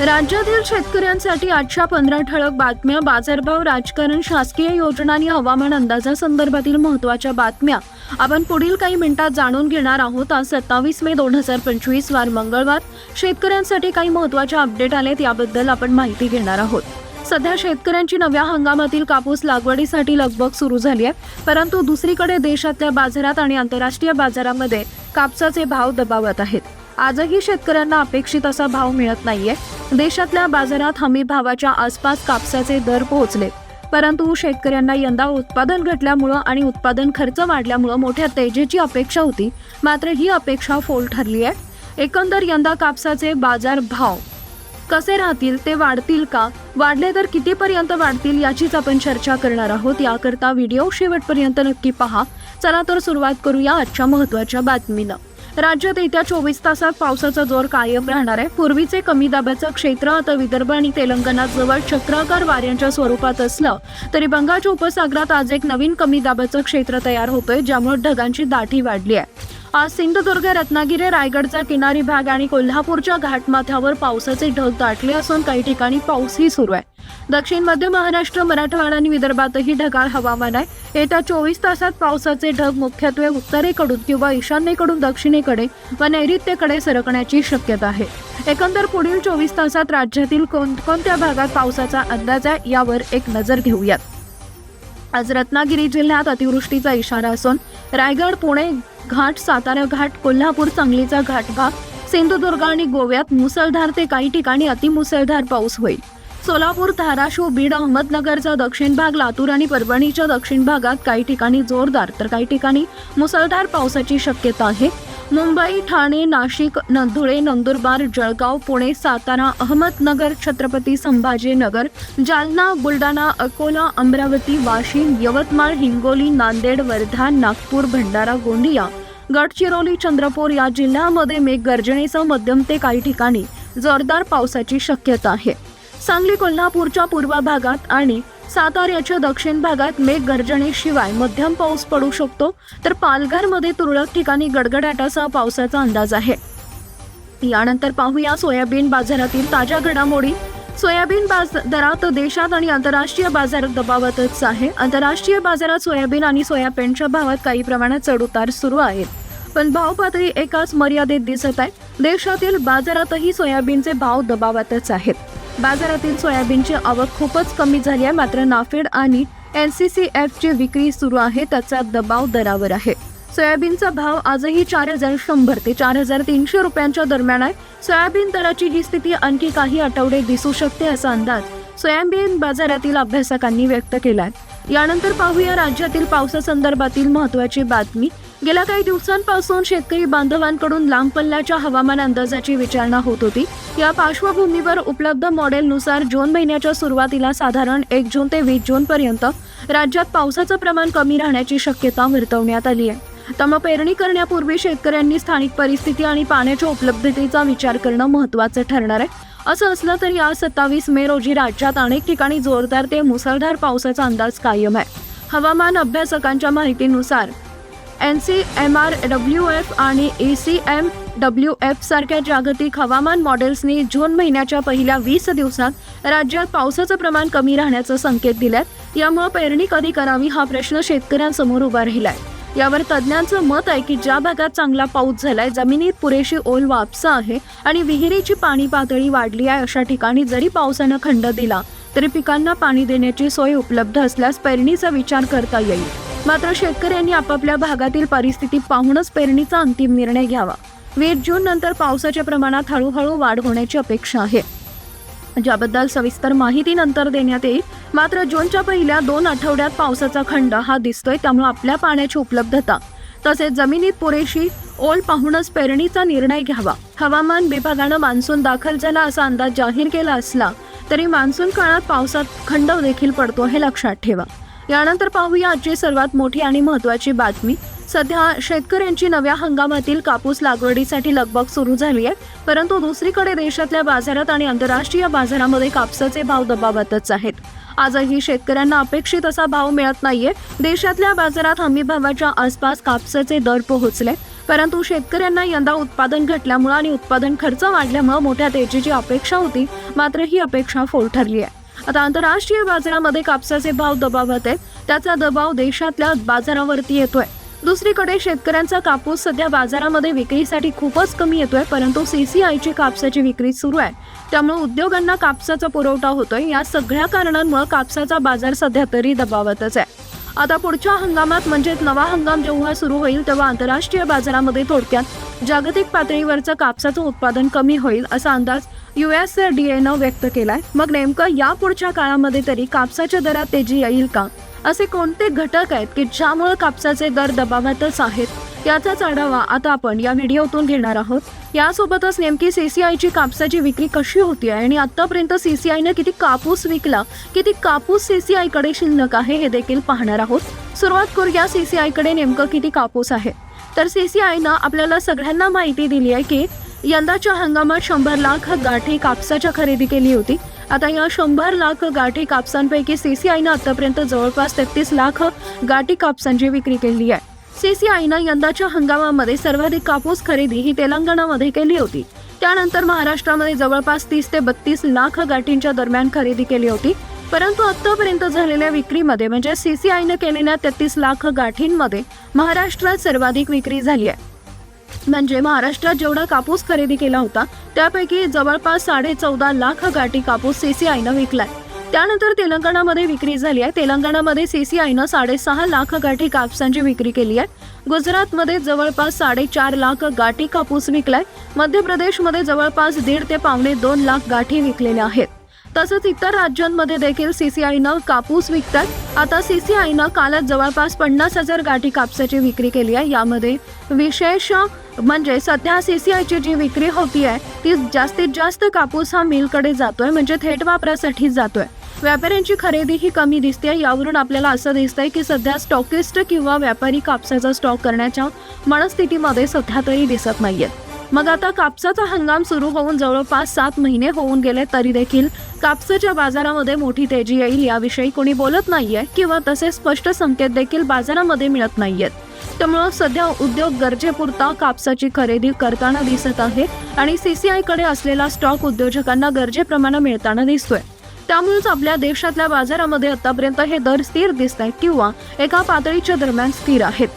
राज्यातील शेतकऱ्यांसाठी आजच्या पंधरा ठळक बातम्या बाजारभाव राजकारण शासकीय योजना आणि हवामान अंदाजासंदर्भातील महत्त्वाच्या बातम्या. आपण पुढील काही मिनिटात जाणून घेणार आहोत. आज सत्तावीस मे दोन हजार पंचवीस वार मंगळवार. शेतकऱ्यांसाठी काही महत्त्वाच्या अपडेट आलेत याबद्दल आपण माहिती घेणार आहोत. सध्या शेतकऱ्यांची नव्या हंगामातील कापूस लागवडीसाठी लगबग सुरू झाली आहे. परंतु दुसरीकडे देशातल्या बाजारात आणि आंतरराष्ट्रीय बाजारामध्ये कापसाचे भाव दबावत आहेत. आजही शेतकऱ्यांना अपेक्षित असा भाव मिळत नाहीये. देशातल्या बाजारात हमी भावाच्या आसपास कापसाचे दर पोहोचले. परंतु शेतकऱ्यांना यंदा उत्पादन घटल्यामुळं आणि उत्पादन खर्च वाढल्यामुळं मोठ्या तेजीची अपेक्षा होती. मात्र ही अपेक्षा फोल ठरली आहे एकंदर यंदा कापसाचे बाजार भाव कसे राहतील ते वाढतील का? वाढले तर कितीपर्यंत वाढतील याचीच आपण चर्चा करणार आहोत. याकरता व्हिडिओ शेवटपर्यंत नक्की पहा. चला तर सुरुवात करूया आजच्या महत्त्वाच्या बातमीला राज्यात येत्या चोवीस तासात पावसाचा जोर कायम राहणार आहे. पूर्वीचे कमी दाबाचं क्षेत्र आता विदर्भ आणि तेलंगणात जवळ चक्राकार वाऱ्यांच्या स्वरूपात असलं तरी बंगालच्या उपसागरात आज एक नवीन कमी दाबाचं क्षेत्र तयार होतोय ज्यामुळे ढगांची दाटी वाढली आहे. आज सिंधुदुर्ग रत्नागिरी रायगडचा किनारी भाग आणि कोल्हापूरच्या घाटमाथ्यावर पावसाचे ढग दाटले असून काही ठिकाणी पाऊसही सुरू आहे. दक्षिण मध्य महाराष्ट्र मराठवाडा आणि विदर्भातही ढगाळ हवामान आहे. येत्या चोवीस तासात पावसाचे ढग मुख्यत्वे उत्तरेकडून किंवा ईशान्येकडून दक्षिणेकडे व नैऋत्येकडे सरकण्याची शक्यता आहे. एकंदर पुढील चोवीस तासात राज्यातील कोणकोणत्या भागात पावसाचा अंदाज आहे यावर एक नजर घेऊयात. आज रत्नागिरी जिल्ह्यात अतिवृष्टीचा इशारा असून रायगड पुणे घाट सातारा घाट कोल्हापूर सांगलीचा घाट भाग सिंधुदुर्ग आणि गोव्यात मुसळधार ते काही ठिकाणी अतिमुसळधार पाऊस होईल. सोलापूर धाराशिव बीड अहमदनगरचा दक्षिण भाग लातूर आणि परभणीच्या दक्षिण भागात काही ठिकाणी जोरदार तर काही ठिकाणी मुसळधार पावसाची शक्यता आहे. मुंबई ठाणे नाशिक न- धुळे नंदुरबार जळगाव पुणे सातारा अहमदनगर छत्रपती संभाजीनगर जालना बुलढाणा अकोला अमरावती वाशिम यवतमाळ हिंगोली नांदेड वर्धा नागपूर भंडारा गोंदिया गडचिरोली चंद्रपूर या जिल्ह्यामध्ये मेघगर्जनेसह मध्यम ते काही ठिकाणी जोरदार पावसाची शक्यता आहे. सांगली कोल्हापूरच्या पूर्व भागात आणि साताऱ्याच्या दक्षिण भागात मेघगर्जनेशिवाय मध्यम पाऊस पडू शकतो तर पालघरमध्ये तुरळक ठिकाणी गडगडाटासह पावसाचा अंदाज आहे. यानंतर पाहूया सोयाबीन बाजारातील ताज्या घडामोडी. सोयाबीन बाज दरात देशात आणि आंतरराष्ट्रीय बाजार दबावतच आहे. आंतरराष्ट्रीय बाजारात सोयाबीन आणि सोयाबीनच्या भावात काही प्रमाणात चढउतार सुरू आहेत. पण भाव पातळी एकाच मर्यादेत दिसत आहे. देशातील बाजारातही सोयाबीनचे भाव दबावातच आहेत. बाजारातील सोयाबीनची आवक खूपच कमी झाली आहे. मात्र नाफेड आणि एन सी सी एफची विक्री सुरू आहे. त्याचा दबाव दरावर आहे. सोयाबीनचा भाव आजही चार हजार शंभर ते चार हजार तीनशे रुपयांच्या दरम्यान आहे. सोयाबीन दराची ही स्थिती आणखी काही आठवडे दिसू शकते असा अंदाज सोयाबीन बाजारातील अभ्यासकांनी व्यक्त केलाय. यानंतर पाहूया राज्यातील पावसासंदर्भातील महत्त्वाची बातमी. गेल्या काही दिवसांपासून शेतकरी बांधवांकडून लांब पल्ल्याच्या हवामान अंदाजाची विचारणा होत होती. या पार्श्वभूमीवर उपलब्ध मॉडेलनुसार जून महिन्याच्या सुरुवातीला साधारण एक जून ते वीस जून पर्यंत राज्यात पावसाचं प्रमाण कमी राहण्याची शक्यता वर्तवण्यात आली आहे. त्यामुळे पेरणी करण्यापूर्वी शेतकऱ्यांनी स्थानिक परिस्थिती आणि पाण्याच्या उपलब्धतेचा विचार करणं महत्त्वाचं ठरणार आहे. असं असलं तरी आज सत्तावीस मे रोजी राज्यात अनेक ठिकाणी जोरदार ते मुसळधार पावसाचा अंदाज कायम आहे. हवामान अभ्यासकांच्या माहितीनुसार N C M R W F आणि A C M W F सारख्या जागतिक हवामान मॉडेल्सनी जून महिन्याच्या पहिल्या वीस दिवसात राज्यात पावसाचं प्रमाण कमी राहण्याचा संकेत दिल्यात. यामुळे पेरणी कधी करावी हा प्रश्न शेतकऱ्यांसमोर उभा राहिलाय. यावर तज्ज्ञांचं मत आहे की ज्या भागात चांगला पाऊस झालाय जमिनीत पुरेशी ओल वापसा आहे आणि विहिरीची पाणी पातळी वाढली आहे अशा ठिकाणी जरी पावसानं खंड दिला तरी पिकांना पाणी देण्याची सोय उपलब्ध असल्यास पेरणीचा विचार करता येईल. मात्र शेतकऱ्यांनी आपापल्या भागातील परिस्थिती पाहूनच पेरणीचा अंतिम निर्णय घ्यावा. वीस जून नंतर पावसाच्या प्रमाणात हळूहळू वाढ होण्याची अपेक्षा आहे. ज्याबद्दल सविस्तर माहिती नंतर देण्यात येईल. मात्र जूनच्या पहिल्या दोन आठवड्यात पावसाचा खंड हा दिसतोय त्यामुळे आपल्या पाण्याची उपलब्धता तसेच जमिनीत पुरेशी ओल पाहूनच पेरणीचा निर्णय घ्यावा. हवामान विभागानं मान्सून दाखल झाला असा अंदाज जाहीर केला असला तरी मान्सून काळात पावसात खंड देखील पडतो हे लक्षात ठेवा. यानंतर पाहूया आजची सर्वात मोठी आणि महत्त्वाची बातमी. सध्या शेतकऱ्यांची नव्या हंगामातील कापूस लागवडीसाठी लगबग सुरू झाली आहे परंतु दुसरीकडे देशातल्या बाजारात आणि आंतरराष्ट्रीय बाजारामध्ये कापसाचे भाव दबावातच आहेत. आजही शेतकऱ्यांना अपेक्षित असा भाव मिळत नाहीये. देशातल्या बाजारात हमी भावाच्या आसपास कापसाचे दर पोहोचले परंतु शेतकऱ्यांना यंदा उत्पादन घटल्यामुळं आणि उत्पादन खर्च वाढल्यामुळं मोठ्या तेजीची अपेक्षा होती मात्र ही अपेक्षा फोल ठरली आहे आता आंतरराष्ट्रीय बाजारामध्ये कापसाचे भाव दबावत आहेत त्याचा दबाव देशातल्या बाजारावरती येतोय. दुसरीकडे शेतकऱ्यांचा कापूस सध्या बाजारामध्ये विक्रीसाठी खूपच कमी येतोय परंतु सीसीआयची कापसाची विक्री सुरू आहे. त्यामुळे उद्योगांना कापसाचा पुरवठा होतोय. या सगळ्या कारणांमुळे कापसाचा बाजार सध्या तरी दबावतच आहे. आता पुढच्या हंगामात म्हणजेच नवा हंगाम जेव्हा सुरू होईल तेव्हा आंतरराष्ट्रीय बाजारामध्ये थोडक्यात जागतिक पातळीवरचं कापसाचं उत्पादन कमी होईल असा अंदाज यू एस डी एनं व्यक्त केलाय. मग नेमकं या पुढच्या काळामध्ये तरी कापसाच्या दरात तेजी येईल का? असे कोणते घटक आहेत की ज्यामुळे कापसाचे दर दबावातच आहेत? याचाच आढावा आता आपण या व्हिडिओतून घेणार आहोत. यासोबतच नेमकी सीसीआयची कापसाची विक्री कशी होती आहे आणि आतापर्यंत सीसीआयनं किती कापूस विकला किती कापूस सीसीआयकडे शिल्लक आहे हे देखील पाहणार आहोत. सुरुवात करूया सीसीआयकडे नेमकं किती कापूस आहे. तर सीसीआयनं आपल्याला सगळ्यांना माहिती दिली आहे की यंदाच्या हंगामात शंभर लाख गाठी कापसाच्या खरेदी केली होती. आता या शंभर लाख गाठी कापसांपैकी सीसीआयनं आतापर्यंत जवळपास तेहतीस लाख गाठी कापसांची विक्री केली आहे. सीसीआयनं यंदाच्या हंगामामध्ये सर्वाधिक कापूस खरेदी ही तेलंगणामध्ये केली होती. त्यानंतर महाराष्ट्रामध्ये जवळपास तीस ते बत्तीस लाख गाठींच्या दरम्यान खरेदी केली होती. परंतु आतापर्यंत झालेल्या विक्रीमध्ये म्हणजे सीसीआयनं केलेल्या तेहतीस लाख गाठींमध्ये महाराष्ट्रात सर्वाधिक विक्री झाली आहे. म्हणजे महाराष्ट्रात जेवढा कापूस खरेदी केला होता त्यापैकी जवळपास साडे चौदा लाख गाठी कापूस सीसीआयनं विकलाय. त्यानंतर तेलंगणामध्ये विक्री झाली आहे. तेलंगणामध्ये सीसीआयनं साडेसहा लाख गाठी कापसांची विक्री केली आहे. गुजरातमध्ये जवळपास साडेचार लाख गाठी कापूस विकलाय. मध्य प्रदेशमध्ये जवळपास दीड ते पावणे दोन लाख गाठी विकलेल्या आहेत. तसंच इतर राज्यांमध्ये देखील सीसीआयनं कापूस विकतात. आता सीसीआयनं कालच जवळपास पन्नास हजार गाठी कापसाची विक्री केली आहे. यामध्ये विशेष म्हणजे सध्या सीसीआयची जी विक्री होती आहे ती जास्तीत जास्त कापूस हा मिलकडे जातोय म्हणजे थेट वापरासाठी जातोय. व्यापाऱ्यांची खरेदी ही कमी दिसते यावरून आपल्याला असं दिसतंय की सध्या स्टॉकिस्ट किंवा व्यापारी कापसाचा स्टॉक करण्याच्या मनस्थितीमध्ये सध्या तरी दिसत नाहीयेत. मग आता कापसाचा हंगाम सुरू होऊन जवळपास सात महिने होऊन गेले तरी देखील कापसाच्या बाजारामध्ये मोठी तेजी येईल याविषयी कोणी बोलत नाहीये किंवा तसे स्पष्ट संकेत देखील बाजारामध्ये मिळत नाहीयेत. त्यामुळं सध्या उद्योग गरजेपुरता कापसाची खरेदी करताना दिसत आहे आणि सीसीआयकडे असलेला स्टॉक उद्योजकांना गरजेप्रमाणे मिळताना दिसतोय. त्यामुळेच आपल्या देशातल्या बाजारामध्ये आतापर्यंत हे दर स्थिर दिसत आहेत किंवा एका पातळीच्या दरम्यान स्थिर आहेत.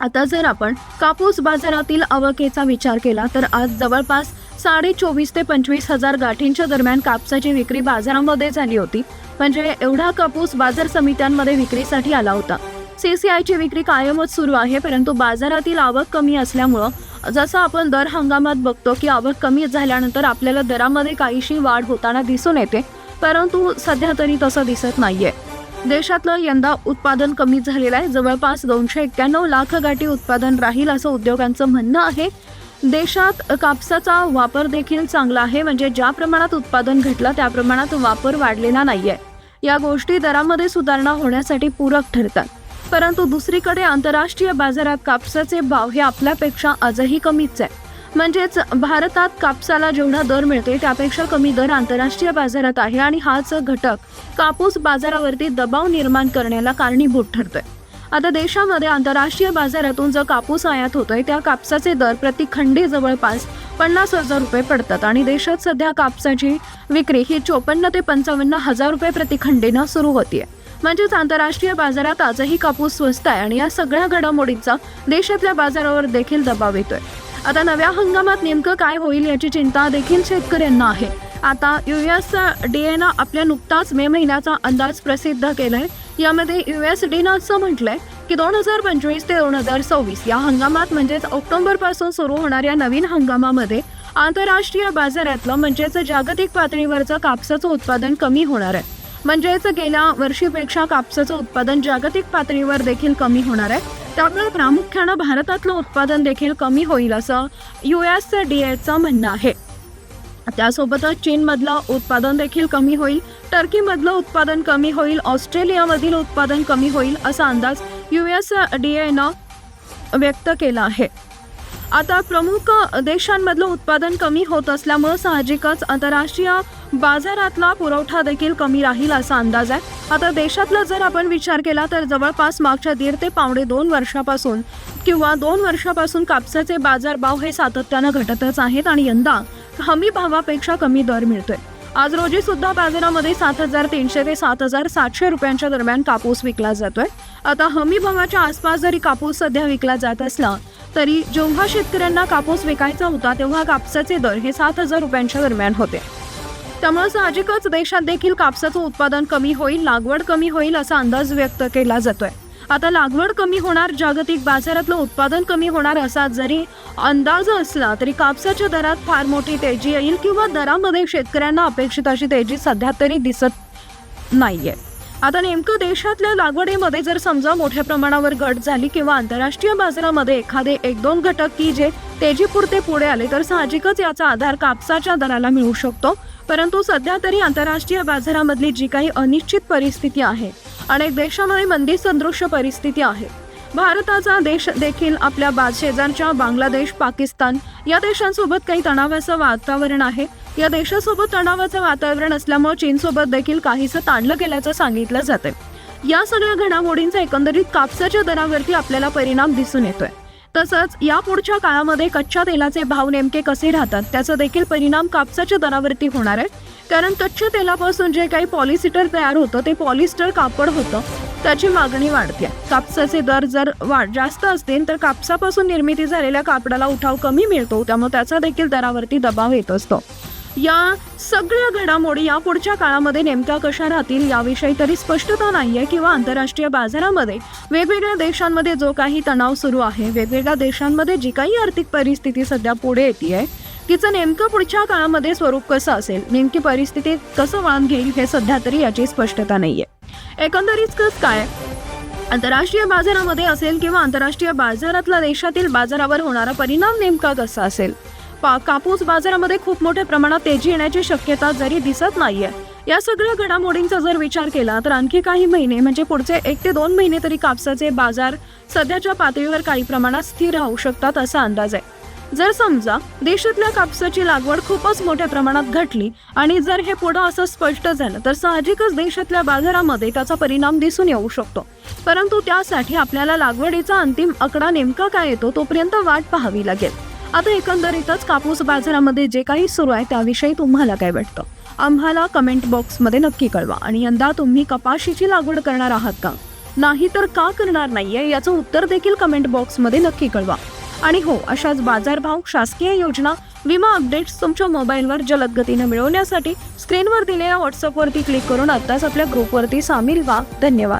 आता जर आपण कापूस बाजारातील आवकेचा विचार केला तर आज जवळपास साडे चोवीस ते पंचवीस हजार गाठींच्या दरम्यान कापसाची विक्री बाजारामध्ये झाली होती. म्हणजे एवढा कापूस बाजार समित्यांमध्ये विक्रीसाठी आला होता. सीसीआयची विक्री कायमच सुरू आहे परंतु बाजारातील आवक कमी असल्यामुळं जसं आपण दर हंगामात बघतो की आवक कमी झाल्यानंतर आपल्याला दरामध्ये काहीशी वाढ होताना दिसून येते परंतु सध्या तरी तसं दिसत नाहीये. देशातलं यंदा उत्पादन कमी झालेलं आहे. जवळपास दोनशे एक्क्याण्णव लाख गाठी उत्पादन राहील असं उद्योगांचं म्हणणं आहे. देशात कापसाचा वापर देखील चांगला आहे. म्हणजे ज्या प्रमाणात उत्पादन घटलं त्या प्रमाणात वापर वाढलेला नाहीये. या गोष्टी दरामध्ये सुधारणा होण्यासाठी पूरक ठरतात. परंतु दुसरीकडे आंतरराष्ट्रीय बाजारात कापसाचे भाव हे आपल्यापेक्षा आजही कमीच आहे. म्हणजेच भारतात कापसाला जेवढा दर मिळते त्यापेक्षा कमी दर आंतरराष्ट्रीय बाजारात आहे आणि हाच घटक कापूस बाजारावरती दबाव निर्माण करण्याला कारणीभूत ठरतोय. आता देशामध्ये आंतरराष्ट्रीय बाजारातून जो कापूस आयात होतोय त्या कापसाचे दर प्रति खंडी जवळपास पन्नास हजार रुपये पडतात आणि देशात सध्या कापसाची विक्री ही चोपन्न ते पंचावन्न हजार रुपये प्रति खंडीनं सुरू होतीये. म्हणजेच आंतरराष्ट्रीय बाजारात आजही कापूस स्वस्त आहे आणि या सगळ्या घडामोडींचा देशातल्या बाजारावर देखील दबाव येतोय. आता नव्या हंगामात नेमकं काय होईल याची चिंता देखील शेतकऱ्यांना आहे. आता यू एस डीएनं आपल्या नुकताच मे महिन्याचा अंदाज प्रसिद्ध केलाय. यामध्ये यू एस डीनं असं म्हटलंय की दोन हजार पंचवीस ते दोन हजार सव्वीस या हंगामात म्हणजेच ऑक्टोबरपासून सुरू होणाऱ्या नवीन हंगामामध्ये आंतरराष्ट्रीय बाजारातलं म्हणजेच जागतिक पातळीवरचं कापसाचं उत्पादन कमी होणार आहे. म्हणजेच गेल्या वर्षीपेक्षा कापसाचं उत्पादन जागतिक पातळीवर देखील कमी होणार आहे. त्यामुळे प्रामुख्यानं भारतातलं उत्पादन देखील कमी होईल असं यू एस डी एचं म्हणणं आहे. त्यासोबतच चीनमधलं उत्पादन देखील कमी होईल टर्कीमधलं उत्पादन कमी होईल ऑस्ट्रेलियामधील उत्पादन कमी होईल असा अंदाज यू एस डी एनं व्यक्त केला आहे. आता प्रमुख देशांमधलं उत्पादन कमी होत असल्यामुळं साहजिकच आंतरराष्ट्रीय बाजारातला पुरवठा देखील कमी राहील असा अंदाज आहे. आता देशातला जर आपण विचार केला तर जवळपास मागच्या दीड ते पावणे दोन वर्षापासून किंवा दोन वर्षापासून कापसाचे बाजारभाव हे सातत्यानं घटतच आहेत आणि यंदा हमी भावापेक्षा कमी दर मिळतोय. आज रोजी सुद्धा बाजारामध्ये सात हजार तीनशे ते सात हजार सातशे रुपयांच्या दरम्यान कापूस विकला जातोय. आता हमी भावाच्या आसपास जरी कापूस सध्या विकला जात असला तरी जेव्हा शेतकऱ्यांना कापूस विकायचा होता तेव्हा कापसाचे दर हे सात हजार रुपयांच्या दरम्यान होते. त्यामुळे साहजिकच देशात देखील कापसाचं उत्पादन कमी होईल लागवड कमी होईल असा अंदाज व्यक्त केला जातोय. आता लागवड कमी होणार जागतिक बाजारातलं उत्पादन कमी होणार असा जरी अंदाज असला तरी कापसाच्या दरात फार मोठी तेजी येईल किंवा दरामध्ये शेतकऱ्यांना अपेक्षित अशी तेजी सध्या तरी दिसत नाहीये. आता नेमकं देशातल्या लागवडीमध्ये जर समजा मोठ्या प्रमाणावर घट झाली किंवा आंतरराष्ट्रीय बाजारामध्ये एखादे एक दोन घटक की जे तेजीपुरते पुढे आले तर साहजिकच याचा आधार कापसाच्या दराला मिळू शकतो. परंतु सध्या तरी आंतरराष्ट्रीय बाजारामधली जी काही अनिश्चित परिस्थिती आहे अनेक देशामध्ये मंदी सदृश्य परिस्थिती आहे. भारताचा देश देखील आपल्या बा शेजारच्या बांगलादेश पाकिस्तान या देशांसोबत काही तणावाचं वातावरण आहे. या देशासोबत तणावाचं वातावरण असल्यामुळे चीनसोबत देखील काहीसं ताणलं गेल्याचं सांगितलं जातंय. या सगळ्या घडामोडींचा एकंदरीत कापसाच्या दरावरती आपल्याला परिणाम दिसून येतोय. तसंच या पुढच्या काळामध्ये कच्च्या तेलाचे भाव नेमके कसे राहतात त्याचा देखील परिणाम कापसाच्या दरावरती होणार आहे. कारण कच्च्या तेलापासून जे काही पॉलिसिटर तयार होतं ते पॉलिस्टर कापड होतं त्याची मागणी वाढते कापसाचे दर जर वाढ जास्त असतील तर कापसापासून निर्मिती झालेल्या कापडाला उठाव कमी मिळतो त्यामुळे त्याचा देखील दरावरती दबाव येत असतो. या सगळ्या घडामोडी या पुढच्या काळामध्ये नेमक्या कशा राहतील याविषयी तरी स्पष्टता नाहीये किंवा आंतरराष्ट्रीय बाजारामध्ये वेगवेगळ्या देशांमध्ये जो काही तणाव सुरू आहे वेगवेगळ्या देशांमध्ये जी काही आर्थिक परिस्थिती सध्या पुढे येते तिचं नेमकं पुढच्या काळामध्ये स्वरूप कसं असेल नेमकी परिस्थिती कसं वळण घेईल हे सध्या तरी याची स्पष्टता नाहीये. एकंदरीत कस काय? आंतरराष्ट्रीय बाजारामध्ये असेल किंवा आंतरराष्ट्रीय बाजारातला देशातील बाजारावर होणारा परिणाम नेमका कसा असेल? कापूस बाजारामध्ये खूप मोठ्या प्रमाणात तेजी येण्याची शक्यता जरी दिसत नाहीये. या सगळ्या घडामोडींचा जर विचार केला तर आणखी काही महिने म्हणजे पुढचे एक ते दोन महिने तरी कापसाचे बाजार सध्याच्या पातळीवर काही प्रमाणात स्थिर राहू शकतात असा अंदाज आहे. जर समजा देशातल्या कापसाची लागवड खूपच मोठ्या प्रमाणात घटली आणि जर हे पुढं असं स्पष्ट झालं तर साहजिकच देशातल्या बाजारामध्ये त्याचा परिणाम दिसून येऊ शकतो. परंतु त्यासाठी आपल्याला लागवडीचा अंतिम आकडा नेमका काय येतो तोपर्यंत वाट पाहावी लागेल. आता एकंदरीतच कापूस बाजारामध्ये जे काही सुरू आहे त्याविषयी तुम्हाला काय वाटतं? आम्हाला कमेंट बॉक्समध्ये नक्की कळवा. आणि यंदा तुम्ही कपाशीची लागवड करणार आहात का? नाही तर का करणार नाहीये? याचं उत्तर देखील कमेंट बॉक्समध्ये नक्की कळवा. आणि हो अशाच बाजारभाव शासकीय योजना विमा अपडेट्स तुमच्या मोबाईलवर जलद गतीनं मिळवण्यासाठी स्क्रीनवर दिलेल्या व्हॉट्सअपवरती क्लिक करून आत्ताच आपल्या ग्रुपवरती सामील व्हा. धन्यवाद.